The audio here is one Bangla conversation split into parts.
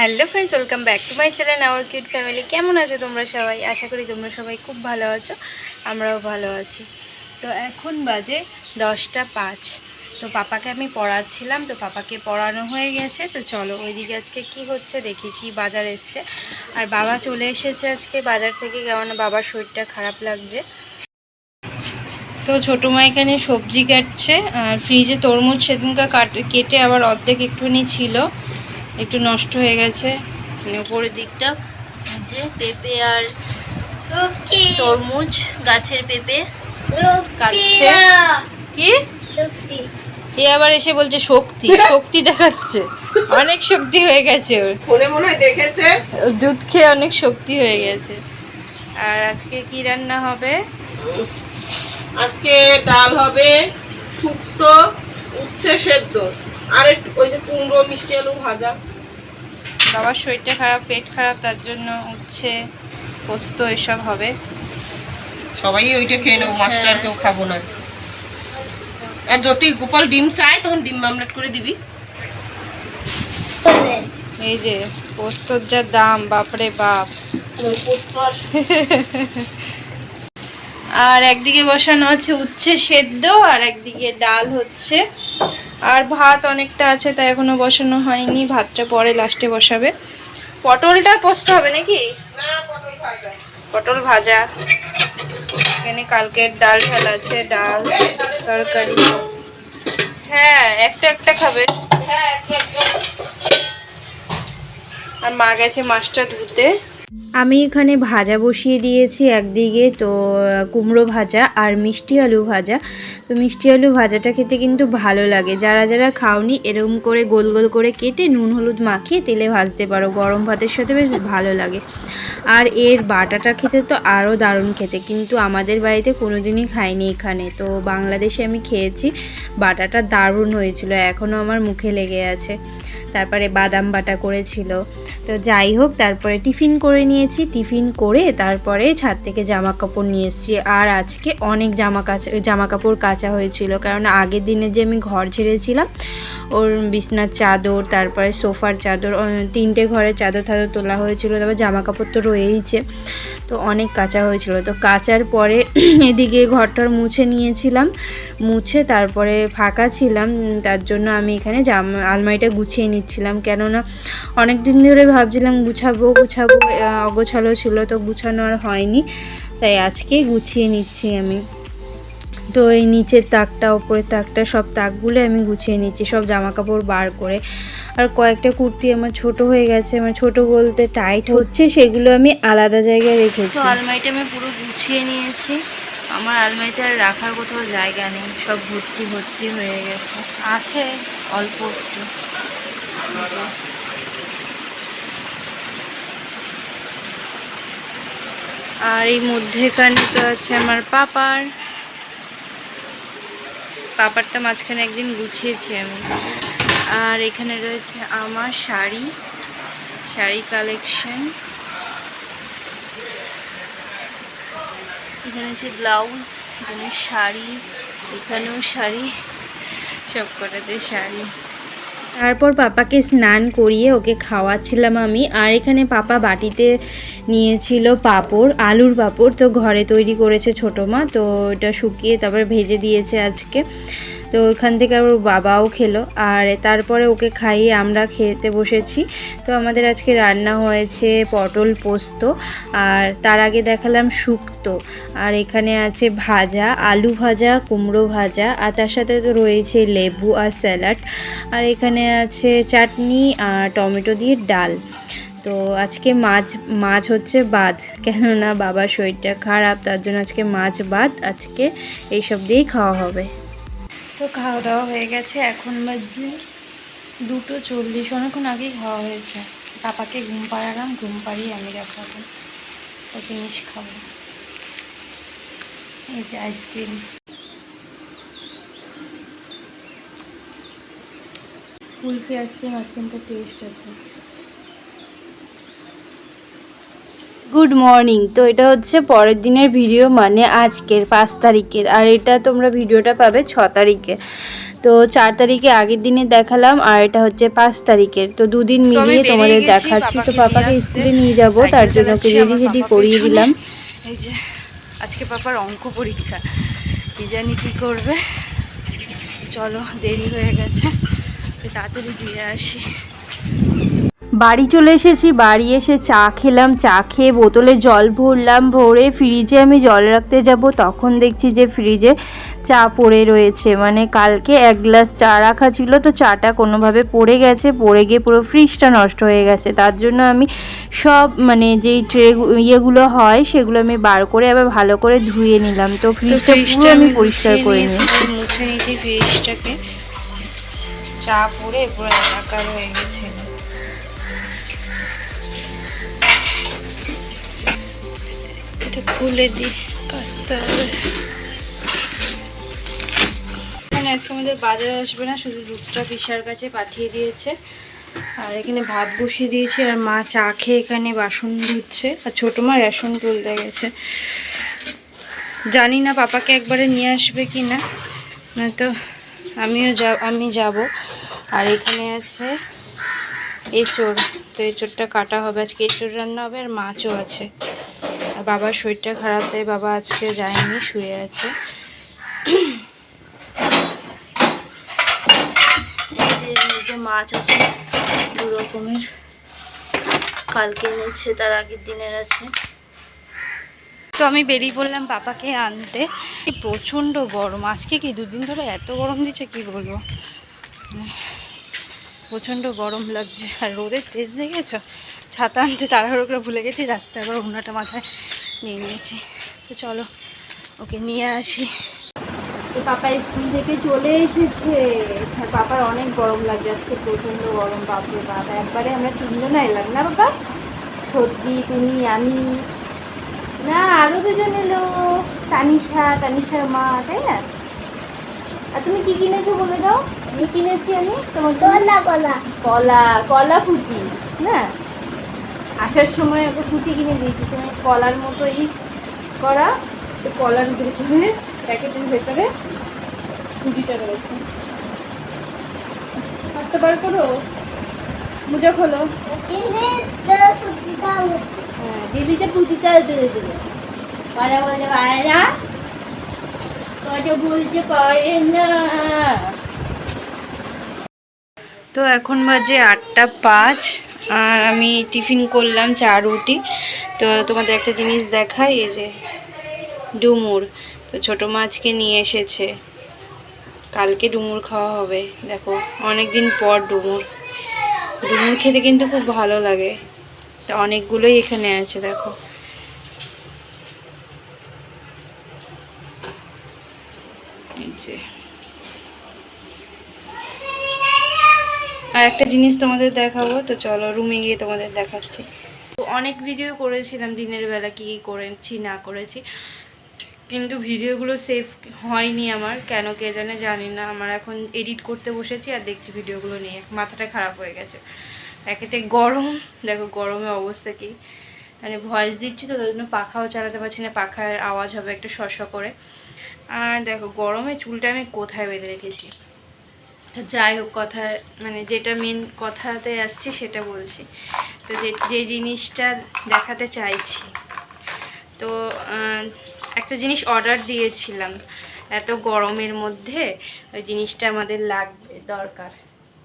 Hello friends welcome back to my channel our kid family কেমন আছো তোমরা সবাই? আশা করি তোমরা সবাই খুব ভালো আছো, আমরাও ভালো আছি। তো এখন বাজে দশটা পাঁচ। তো পাপাকে আমি পড়াচ্ছিলাম, তো পাপাকে পড়ানো হয়ে গেছে। তো চলো ওইদিকে আজকে কি হচ্ছে দেখি, কি বাজার এসছে। আর বাবা চলে এসেছে আজকে বাজার থেকে কেমন বাবার শরীরটা খারাপ লাগছে। তো ছোটো মা এখানে সবজি কাটছে, আর ফ্রিজে তরমুজ সেদিনকার কাট, কেটে আবার অর্ধেক একটুখানি ছিল। একটু নষ্ট হয়ে গেছে। মানে উপরের দিকটা যে পেঁপে আর তরমুজ গাছের পেঁপে কাটছে। কি? এ আবার এসে বলছে শক্তি শক্তি দেখাচ্ছে। অনেক শক্তি হয়ে গেছে ওর। ফোনে মনে হয় দেখেছে। দুধ খেয়ে অনেক শক্তি হয়ে গেছে। আর আজকে কি রান্না হবে? আজকে ডাল হবে শুক্তো উচ্ছে সেদ্ধ। আর একটু ওই যে কুমড়ো মিষ্টি আলু ভাজা। বাবার শরীরটা খারাপ পেট খারাপ তার জন্য উচ্ছে পোস্ত এসব হবে। সবাই ওইটা খেয়ে নেব মাছটা আর কেউ খাব না। আর যদি গোপাল ডিম চায় তখন ডিম মামলেট করে দিবি। এই যে পোস্তর যা দাম বাপরে বাপ। পোস্ত আর আর একদিকে বসানো আছে উচ্ছে সেদ্ধ আর একদিকে ডাল হচ্ছে। আর ভাত অনেকটা আছে তাই এখনও বসানো হয়নি। ভাতটা পরে লাস্টে বসাবে। পটলটা পোস্ত হবে নাকি? পটল ভাজা। এখানে কালকের ডাল ঢাল আছে ডাল তরকারি। হ্যাঁ একটা একটা খাবে। হ্যাঁ। আর মা গেছে মাছটা ধুতে। আমি এখানে ভাজা বসিয়ে দিয়েছি একদিকে, তো, কুমড়ো ভাজা আর মিষ্টি আলু ভাজা। তো মিষ্টি আলু ভাজাটা খেতে কিন্তু ভালো লাগে। যারা যারা খাওনি এরকম করে গোল গোল করে কেটে নুন, হলুদ মাখিয়ে তেলে ভাজতে পারো। গরম ভাতের সাথে বেশ ভালো লাগে। আর এর বাটাটা খেতে তো আরও দারুণ খেতে। কিন্তু আমাদের বাড়িতে কোনো দিনই খাইনি এখানে। তো বাংলাদেশে আমি খেয়েছি, বাটাটা দারুণ হয়েছিল এখনও আমার মুখে লেগে আছে। তারপরে বাদাম বাটা করেছিল। তো যাই হোক, তারপরে টিফিন করে নিয়েছি টিফিন করে তারপরে ছাদ থেকে জামা কাপড় নিয়ে এসেছি। আর আজকে অনেক জামা কাচা জামা কাপড় কাচা হয়েছিল। কারণ আগের দিনে যে আমি ঘর ছেড়েছিলাম, ওর বিছনার চাদর, তারপরে সোফার চাদর তিনটে ঘরের চাদর টাদর তোলা হয়েছিল। তারপর জামা কাপড় তো রয়েইছে। তো অনেক কাঁচা হয়েছিল। তো কাচার পরে এদিকে ঘরটার মুছে নিয়েছিলাম। মুছে তারপরে ফাঁকা ছিলাম। তার জন্য আমি এখানে জামা, আলমারিটা গুছিয়ে নিচ্ছিলাম। কেননা অনেক দিন ধরে ভাবছিলাম গুছাবো গুছাবো অগোছালো ছিল তো গুছানো আর হয়নি, তাই আজকেই গুছিয়ে নিচ্ছি আমি। তো এই নিচের তাকটা, ওপরের তাকটা, সব তাকগুলো আমি গুছিয়ে নিচ্ছি, সব জামা কাপড় বার করে। আর কয়েকটা কুর্তি আমার ছোট হয়ে গেছে, আমার ছোট বলতে টাইট হচ্ছে, সেগুলো আমি আলাদা জায়গায় রেখেছি। আলমারিটা আমি পুরো গুছিয়ে নিয়েছি, আমার আলমারিতে আর রাখার কোথাও জায়গা নেই, সব ভর্তি ভর্তি হয়ে গেছে। আছে অল্প একটু এই যে। আর এই মধ্যেখানে তো আছে আমার পাপার। পাপারটা মাঝখানে একদিন গুছিয়েছি আমি। আর এখানে রয়েছে আমার শাড়ি শাড়ি কালেকশন এখানে আছে ব্লাউজ এখানে শাড়ি, এখানেও শাড়ি সব কটাতে শাড়ি। তারপর পাপাকে স্নান করিয়ে ওকে খাওয়াচ্ছিলাম আমি। আর এখানে পাপা বাটিতে নিয়েছিল পাপড়, আলুর পাঁপড়। তো ঘরে তৈরি করেছে ছোটো মা, তো এটা শুকিয়ে তারপর ভেজে দিয়েছে আজকে। তো ওইখান থেকে ওর বাবাও খেলো। আর তারপরে ওকে খাইয়ে আমরা খেতে বসেছি। তো আমাদের আজকে রান্না হয়েছে পটল পোস্ত আর তার আগে দেখালাম শুক্তো। আর এখানে আছে ভাজা, আলু ভাজা, কুমড়ো ভাজা আর তার সাথে তো রয়েছে লেবু আর স্যালাড। আর এখানে আছে চাটনি আর টমেটো দিয়ে ডাল। তো আজকে মাছ মাছ হচ্ছে বাদ। কেননা বাবার শরীরটা খারাপ, তার জন্য আজকে মাছ বাদ আজকে এইসব দিয়েই খাওয়া হবে। তো খাওয়া দাওয়া হয়ে গেছে, এখন বাজে দুটো চল্লিশ, অনেকক্ষণ আগেই খাওয়া হয়েছে। পাপাকে ঘুম পাড়ালাম, ঘুম পাড়িয়ে আমি দেখো এখন তো জিনিস খাব। এই যে ice cream. Kulfi ice cream, আইসক্রিমটা টেস্ট আছে। Good morning. তো এটা হচ্ছে পরের দিনের ভিডিও মানে আজকের পাঁচ তারিখের। আর এটা তোমরা ভিডিওটা পাবে ছ তারিখে। তো চার তারিখে আগের দিনে দেখালাম আর এটা হচ্ছে পাঁচ তারিখের। তো দুদিন মিলিয়ে তোমাদের দেখাচ্ছি। তো পাপাকে। স্কুলে নিয়ে যাব তার জন্য রেডি রেডি করিয়ে দিলাম। এই যে আজকে পাপার অঙ্ক পরীক্ষা। কি জানি কি করবে। চলো দেরি হয়ে গেছে। তো তাড়াতাড়ি দিয়ে আসি। বাড়ি চলে এসেছি বাড়ি এসে চা খেলাম চা খেয়ে বোতলে জল ভরলাম ভরে ফ্রিজে আমি জল রাখতে যাব। তখন দেখছি যে ফ্রিজে চা পড়ে রয়েছে। মানে কালকে এক গ্লাস চা রাখা ছিল তো চাটা কোনোভাবে পড়ে গেছে পড়ে গিয়ে পুরো ফ্রিজটা নষ্ট হয়ে গেছে। তার জন্য আমি সব মানে যেই ট্রে ইয়েগুলো হয় সেগুলো আমি বার করে আবার ভালো করে ধুয়ে নিলাম। তো ফ্রিজটা পুরো আমি পরিষ্কার করে নিয়েছি মুছে নিয়েছি ফ্রিজটাকে। চা পড়ে পুরো একাকার হয়ে গেছে। এটা খুলে দিই কাচতে হবে এখানে আজকে আমাদের বাজারে আসবে না, শুধু দুধটা পিসার কাছে পাঠিয়ে দিয়েছে। আর এখানে ভাত বসিয়ে দিয়েছি, আর মা চা খেয়ে এখানে বাসন ধুচ্ছে। আর ছোটো মা রেশন তুলতে গেছে। জানি না পাপাকে একবারে নিয়ে আসবে কি না, নয়তো আমিও যা, আমি যাব। আর এখানে আছে এঁচড়, তো এঁচড়টা কাটা হবে। আজকে এঁচড় রান্না হবে, আর মাছও আছে। বাবার শরীরটা খারাপ, তাই বাবা আজকে যায়নি, শুয়ে আছে। মাছ আছে, দু রকমের। কালকে এনেছে, তার আগের দিনের আছে তো আমি বেরিয়ে পড়লাম পাপাকে আনতে। প্রচণ্ড গরম, আজকে কি দুদিন ধরে এত গরম দিচ্ছে, কি বলব? প্রচণ্ড গরম লাগছে। আর রোদের তেজ দেখেছ? ছাতা আনছে, তাড়াহুড়ো করে ভুলে গেছি, রাস্তায় আবার উনাটা মাথায় নিয়ে নিয়েছি। তো চলো, ওকে নিয়ে আসি। তো পাপা স্কুল থেকে চলে এসেছে। আর পাপার অনেক গরম লাগছে, আজকে প্রচণ্ড গরম, বাপরে বাবা একবারে আমরা তিনজনে এলাম না বাবা সর্দি তুমি, আমি। না আরও দুজন এলো। তানিশা, তানিশার মা, তাই না? আর তুমি কি কিনেছো বলে দাও? কি কিনেছি আমি? তোমার জন্য? কলা কলা। ফুটি না? আসার সময় ওকে ফুটি কিনে দিয়েছি। সেখানে কলার মতোই করা। তো কলার ভেতরে প্যাকেটের ভেতরে ফুটিটা রয়েছে। হাতটা বার করো মুজা খোলো। হ্যাঁ দিল্লিতে পুঁতিটা দিয়ে দিল কথা বলতে পারে না কথা বলতে পারে না। তো এখন বাজে আটটা পাঁচ, আর আমি টিফিন করলাম চা, রুটি। তো তোমাদের একটা জিনিস দেখাই, এই যে ডুমুর। তো ছোটো মাছকে নিয়ে এসেছে। কালকে ডুমুর খাওয়া হবে। দেখো অনেক দিন পর ডুমুর। ডুমুর খেতে কিন্তু খুব ভালো লাগে। অনেকগুলোই এখানে আছে, দেখো এই যে আর একটা জিনিস তোমাদের দেখাবো, তো চলো রুমে গিয়ে তোমাদের দেখাচ্ছি। তো অনেক ভিডিও করেছিলাম দিনের বেলা কি কি করেছি, না করেছি, কিন্তু ভিডিওগুলো সেভ হয়নি আমার, কেন কে জানে জানি না। আমার এখন এডিট করতে বসেছি আর দেখছি ভিডিওগুলো নিয়ে মাথাটা খারাপ হয়ে গেছে। একেতে গরম, দেখো গরমে অবস্থা কি। মানে ভয়েস দিচ্ছি তো, তার জন্য পাখাও চালাতে পারছি না, পাখার আওয়াজ হবে একটা শশ করে। আর দেখো গরমে চুলটা আমি কোথায় বেঁধে রেখেছি? যাই হোক কথা মানে যেটা মেন কথাতে আসছি সেটা বলছি। তো যে জিনিসটা দেখাতে চাইছি। তো একটা জিনিস অর্ডার দিয়েছিলাম। এত গরমের মধ্যে ওই জিনিসটা আমাদের লাগবে, দরকার।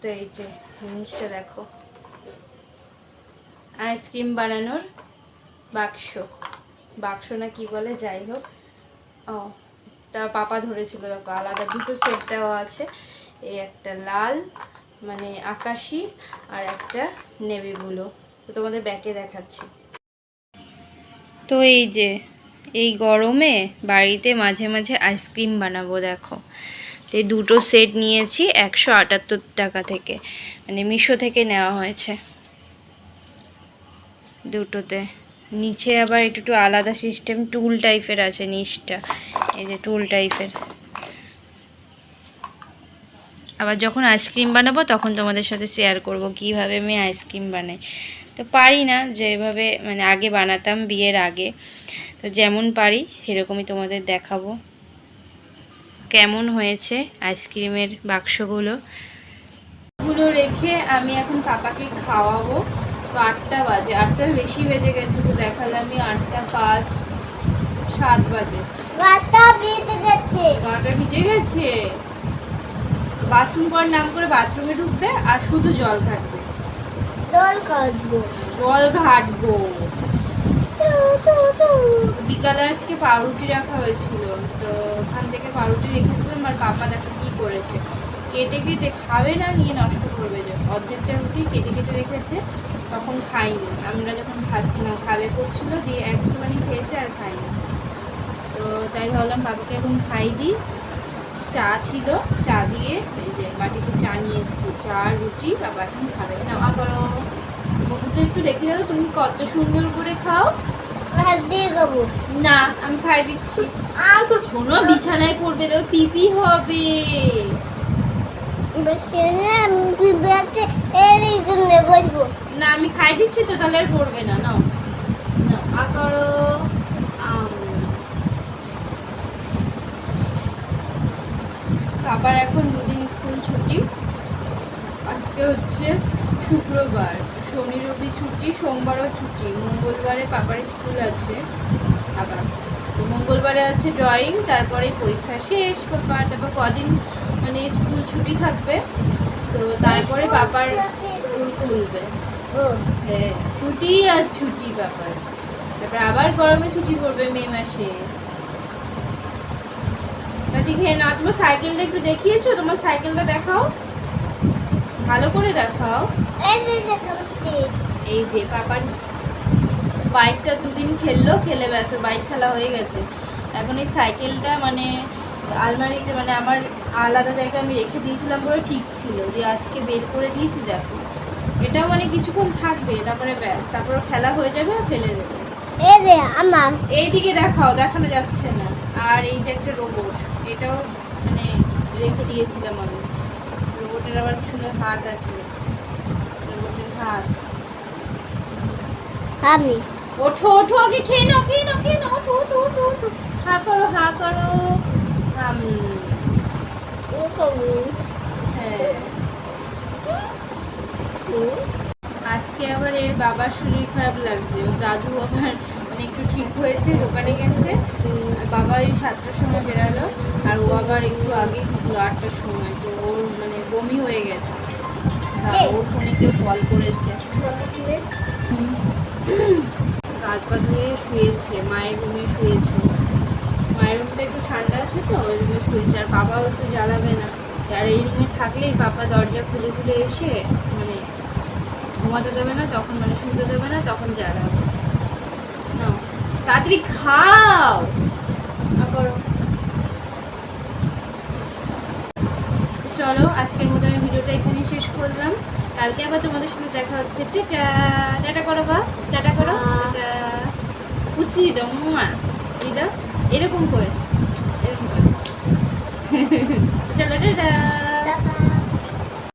তো এই যে জিনিসটা দেখো। আইসক্রিম বানানোর বাক্স। বাক্স না কি বলে, যাই হোক। ও তা পাপা ধরেছিল, দেখো, আলাদা দুটো সেট দেওয়া আছে। এই একটা লাল মানে আকাশি আর একটা নেভি ব্লু। তো তোমাদের ব্যাকে দেখাচ্ছি। তো এই যে, এই গরমে বাড়িতে মাঝে মাঝে আইসক্রিম বানাবো, দেখো। তো এই দুটো সেট নিয়েছি একশো আটাত্তর টাকা থেকে। মানে মিশো থেকে নেওয়া হয়েছে। দুটোতে। নিচে আবার একটু আলাদা সিস্টেম টুল টাইপের আছে নিচটা। এই যে টুল টাইপের আবার যখন আইসক্রিম বানাবো তখন তোমাদের সাথে শেয়ার করব কীভাবে আমি আইসক্রিম বানাই। তো পারি না যেভাবে মানে আগে বানাতাম বিয়ের আগে। তো যেমন পারি সেরকমই তোমাদের দেখাবো। কেমন হয়েছে আইসক্রিমের বাক্সগুলো? গুলো রেখে আমি এখন পাপাকে খাওয়াবো। তো আটটা বাজে। আটটার বেশি বেজে গেছে তো দেখালে আমি আটটা পাঁচ সাত বাজে। গেছে। গাটা ভিজে গেছে? বাথরুম করার নাম করে বাথরুমে ঢুকবে আর শুধু জল ঘাটবে। জল ঘাটবো। তো বিকালে আজকে পাউরুটি রাখা হয়েছিল। তো ওখান থেকে পাউরুটি রেখেছিলাম আর পাপা দেখো কি করেছে। কেটে কেটে খাবে না নিয়ে নষ্ট করবে যে। অর্ধেকটা রুটি কেটে কেটে রেখেছে তখন খাইনি। আমরা যখন খাচ্ছিলাম খাবে করছিল দিয়ে একটুখানি খেয়েছে আর খাইনি। তো তাই ভাবলাম বাবাকে এখন খাই দিই। চা ছিল, চা দিয়ে এই যে বাটিতে চা নিয়ে এসেছি। চা, রুটি, বাবা এখন খাবে। নামা করো। মধুতে একটু দেখে দাও তুমি কত সুন্দর করে খাও। না, আমি খাই দিচ্ছি। শোনো, বিছানায় পড়বে দেবো পিপি হবে। না, আমি খাই দিচ্ছি তো, তাহলে আর পড়বে না। নাও। আ করো আম। বাবার এখন দুদিন স্কুল ছুটি। আজকে হচ্ছে শুক্রবার। শনি রবি ছুটি সোমবারও ছুটি। মঙ্গলবারে পাপার স্কুল আছে। আবার তো মঙ্গলবারে আছে ড্রয়িং তারপরে পরীক্ষা শেষ পাপার তারপর কদিন মানে স্কুল ছুটি থাকবে। তো তারপরে পাপার স্কুল খুলবে। হ্যাঁ ছুটি আর ছুটি পাপার। তারপর আবার গরমে ছুটি পড়বে মে মাসে। খেয়ে না তোমার সাইকেলটা একটু দেখিয়েছো? তোমার সাইকেলটা দেখাও। ভালো করে দেখাও। এই যে এই যে পাপার বাইকটা দুদিন খেললো খেলে গেছে বাইক খেলা হয়ে গেছে। এখন এই সাইকেলটা মানে আলমারিতে মানে আমার আলাদা জায়গায় আমি রেখে দিয়েছিলাম বলে ঠিক ছিল। দিয়ে আজকে বের করে দিয়েছি দেখো। এটাও মানে কিছুক্ষণ থাকবে তারপরে ব্যাস। তারপরে খেলা হয়ে যাবে আর ফেলে দেবে। এইদিকে দেখাও দেখানো যাচ্ছে না। আর এই যে একটা রোবট এটাও মানে রেখে দিয়েছিলাম আমি। রোবটের আবার সুন্দর হাত আছে। রোবটের হাত। আমি ওঠো ওঠো আগে খেয়ে নাও খেয়ে নাও খেয়ে নাও ওঠো ওঠো ওঠো ওঠো। হা করো হা করো। হ্যাঁ। আজকে আবার এর বাবার শরীর খারাপ লাগছে। ওর দাদু আবার মানে একটু ঠিক হয়েছে, দোকানে গেছে। বাবা ওই সাতটার সময় বেরালো, আর ও আবার একটু আগে ঢুকলো আটটার সময়। তো ওর মানে বমি হয়ে গেছে। ওর ফোনে কেউ কল করেছে। হাত পা ধুয়ে শুয়েছে, মায়ের রুমে শুয়েছে। মায়ের রুমটা একটু ঠান্ডা আছে তো, ওই রুমে শুয়েছে। আর বাবাও একটু জ্বালাবে না। আর এই রুমে থাকলেই পাপা দরজা খুলে খুলে এসে মানে ঘুমাতে দেবে না, তখন মানে শুতে দেবে না, তখন জ্বালাবে। তাড়াতাড়ি খাও। করো। চলো, আজকের মতো আমি ভিডিওটা এখানেই শেষ করলাম। কালকে আবার তোমাদের সাথে দেখা হচ্ছে। টাটা। টাটা করো বা। টাটা করো। উচ্ছি দিদা, মুয়া। দিদা, এরকম করে। এরকম করে। চলো টাটা।